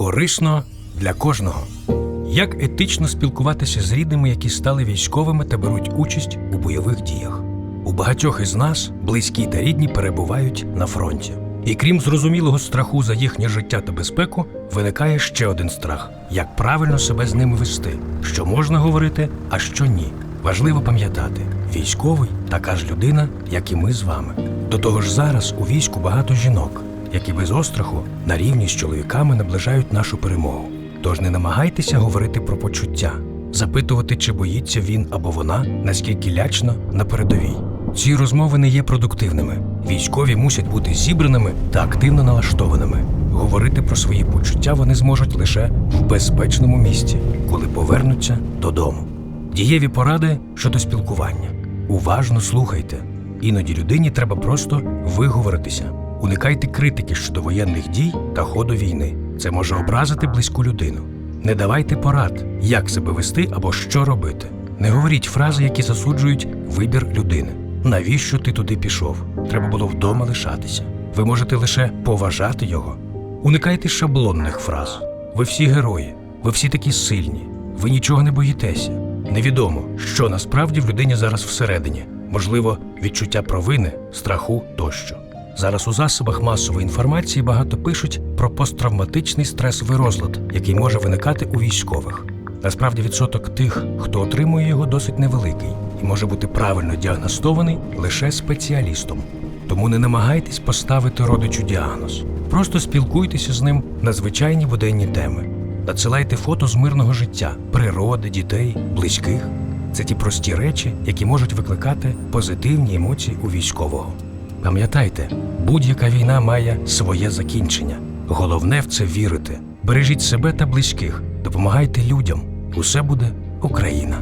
Корисно для кожного. Як етично спілкуватися з рідними, які стали військовими та беруть участь у бойових діях? У багатьох із нас близькі та рідні перебувають на фронті. І крім зрозумілого страху за їхнє життя та безпеку, виникає ще один страх: як правильно себе з ними вести, що можна говорити, а що ні. Важливо пам'ятати, військовий така ж людина, як і ми з вами. До того ж, зараз у війську багато жінок, які без остраху на рівні з чоловіками наближають нашу перемогу. Тож не намагайтеся говорити про почуття, запитувати, чи боїться він або вона, наскільки лячно на передовій. Ці розмови не є продуктивними. Військові мусять бути зібраними та активно налаштованими. Говорити про свої почуття вони зможуть лише в безпечному місці, коли повернуться додому. Дієві поради щодо спілкування. Уважно слухайте. Іноді людині треба просто виговоритися. Уникайте критики щодо воєнних дій та ходу війни. Це може образити близьку людину. Не давайте порад, як себе вести або що робити. Не говоріть фрази, які засуджують вибір людини. Навіщо ти туди пішов? Треба було вдома лишатися. Ви можете лише поважати його. Уникайте шаблонних фраз. Ви всі герої, ви всі такі сильні, ви нічого не боїтеся. Невідомо, що насправді в людині зараз всередині, можливо, відчуття провини, страху тощо. Зараз у засобах масової інформації багато пишуть про посттравматичний стресовий розлад, який може виникати у військових. Насправді відсоток тих, хто отримує його, досить невеликий і може бути правильно діагностований лише спеціалістом. Тому не намагайтесь поставити родичу діагноз. Просто спілкуйтеся з ним на звичайні буденні теми. Надсилайте фото з мирного життя, природи, дітей, близьких. Це ті прості речі, які можуть викликати позитивні емоції у військового. Пам'ятайте, будь-яка війна має своє закінчення. Головне в це вірити. Бережіть себе та близьких, допомагайте людям. Усе буде Україна.